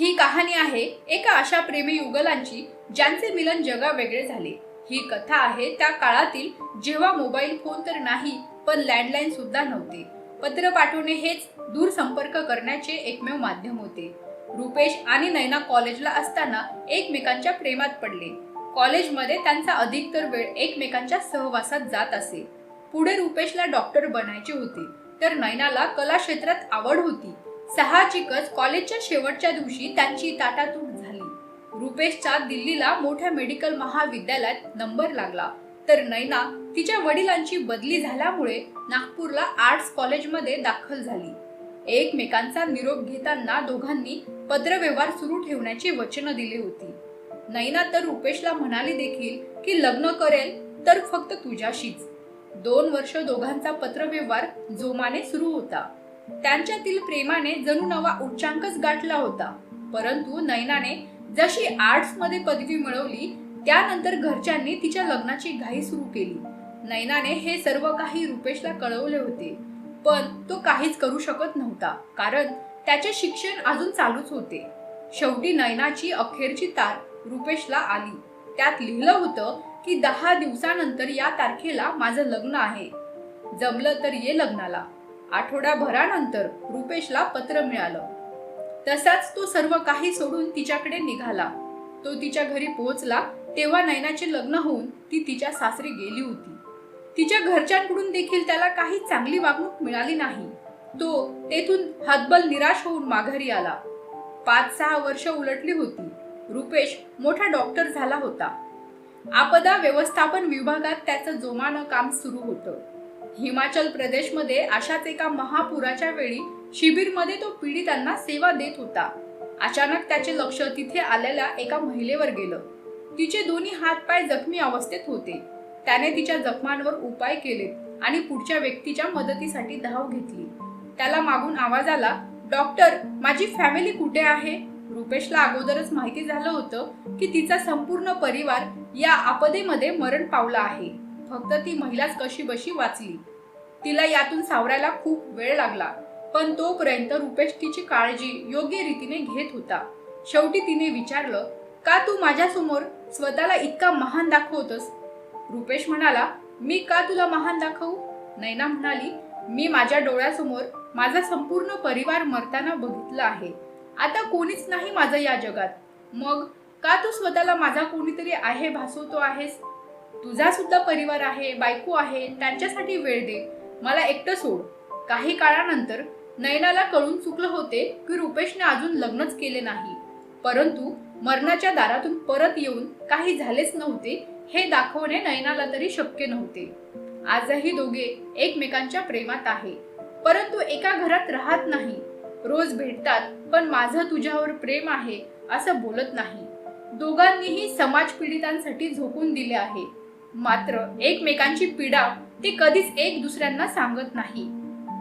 ही कहाणी आहे एका अशा प्रेमी युगलांची ज्यांचे मिलन जगा वेगळे झाले. ही कथा आहे त्या काळातील जेव्हा मोबाईल फोन तर नाही पण लँडलाईन सुद्धा नव्हते. पत्र पाठवणे हेच दूरसंपर्क करण्याचे एकमेव माध्यम होते. रुपेश आणि नैना कॉलेजला असताना एकमेकांच्या प्रेमात पडले. कॉलेजमध्ये त्यांचा अधिकतर वेळ एकमेकांच्या सहवासात जात असे. पुढे रुपेशला डॉक्टर बनायचे होते तर नैनाला कला क्षेत्रात आवड होती. साहजिकच कॉलेजच्या शेवटच्या दिवशी त्यांची ताटातूट झाली. रुपेशचा दिल्लीला मोठ्या मेडिकल महाविद्यालयात नंबर लागला. तर नैना तिच्या वडिलांची बदली झाल्यामुळे नागपूरला आर्ट्स कॉलेजमध्ये दाखल झाली. एकमेकांचा निरोप घेताना दोघांनी पत्रव्यवहार सुरू ठेवण्याची वचनं दिली होती. नैना तर रुपेशला म्हणाली देखील की लग्न करेल तर फक्त तुझ्याशीच. दोन वर्ष दोघांचा पत्रव्यवहार जोमाने सुरू होता. त्यांच्यातील प्रेमाने जणू नवा उच्चांकच गाठला होता. परंतु नैनाने जशी आर्ट्समध्ये पदवी मिळवली त्यानंतर घरच्यांनी तिच्या लग्नाची घाई सुरू केली. नैनाने हे सर्व काही रुपेशला कळवले होते. पण तो काहीच करू शकत नव्हता कारण त्याचे शिक्षण अजून चालूच होते. शेवटी नैनाची अखेरची तार रुपेशला आली. त्यात लिहिलं होतं की दहा दिवसानंतर या तारखेला माझं लग्न आहे. जमलं तर ये लग्नाला. आठवड्याभरानंतर रुपेशला पत्र मिळालं. तसाच तो सर्व काही सोडून तिच्याकडे निघाला. तो तिच्या घरी पोहोचला तेव्हा नैनाचे लग्न होऊन ती तिच्या सासरी गेली होती. तिच्या घरच्यांकडून देखील त्याला काही चांगली वागणूक मिळाली नाही. तो तेथून हतबल निराश होऊन माघारी आला. पाच सहा वर्ष उलटली होती. रुपेश मोठा डॉक्टर झाला होता. आपदा व्यवस्थापन विभागात त्याचं जोमानं काम सुरू होतं. हिमाचल प्रदेशमध्ये अशाच एका महापुराच्या वेळी शिबिरमध्ये तो पीडितांना सेवा देत होता. अचानक त्याचे लक्ष तिथे आलेल्या एका महिलेवर गेलं. तिचे दोन्ही हातपाय जखमी अवस्थेत होते. त्याने तिच्या जखमांवर उपाय केले आणि पुढच्या व्यक्तीच्या मदतीसाठी धाव घेतली. त्याला मागून आवाज आला डॉक्टर माझी फॅमिली कुठे आहे? रुपेशला अगोदरच माहिती झालं होतं की तिचा संपूर्ण परिवार या आपदेमध्ये मरण पावला आहे. फक्त ती महिलाच कशी बशी वाचली? तिला यातून सावरायला खूप वेळ लागला. पण तोपर्यंत रुपेश तिची काळजी योग्य रीतीने घेत होता. शेवटी तिने विचारलं का तू माझ्यासमोर स्वतःला इतका महान दाखवतस? रुपेश म्हणाला मी का तुला महान दाखवू? नैना म्हणाली मी माझ्या डोळ्यासमोर माझा संपूर्ण परिवार मरताना बघितलं आहे. आता कोणीच नाही माझं या जगात. मग का तू स्वतःला माझा कोणीतरी आहे भासवतो आहेस? तुझा सुद्धा परिवार आहे बायको आहे त्यांच्यासाठी वेळ दे. मला एकटं सोड. काही काळानंतर नयनाला कळून चुकलं होते की रुपेशने अजून लग्नच केले नाही. परंतु मरणाच्या दारातून परत येऊन काही झालेच नव्हते हे दाखवणे नयनाला तरी शक्य नव्हते. आजही दोघे एकमेकांच्या प्रेमात आहे. परंतु एका घरात राहत नाही. रोज भेटतात पण माझं तुझ्यावर प्रेम आहे असं बोलत नाही. दोघांनीही समाज पीडितांसाठी झोकून दिले आहे. मात्र एकमेकांची पीडा ते कधीच एक दुसऱ्यांना सांगत नाही.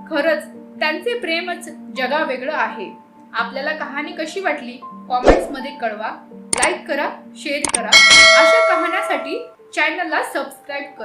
खरंच त्यांचे प्रेमच जगा वेगळं आहे. आपल्याला कहाणी कशी वाटली? कॉमेंट्समध्ये कळवा लाईक करा शेअर करा. अशा कहाण्यासाठी चॅनलला सबस्क्राईब करा.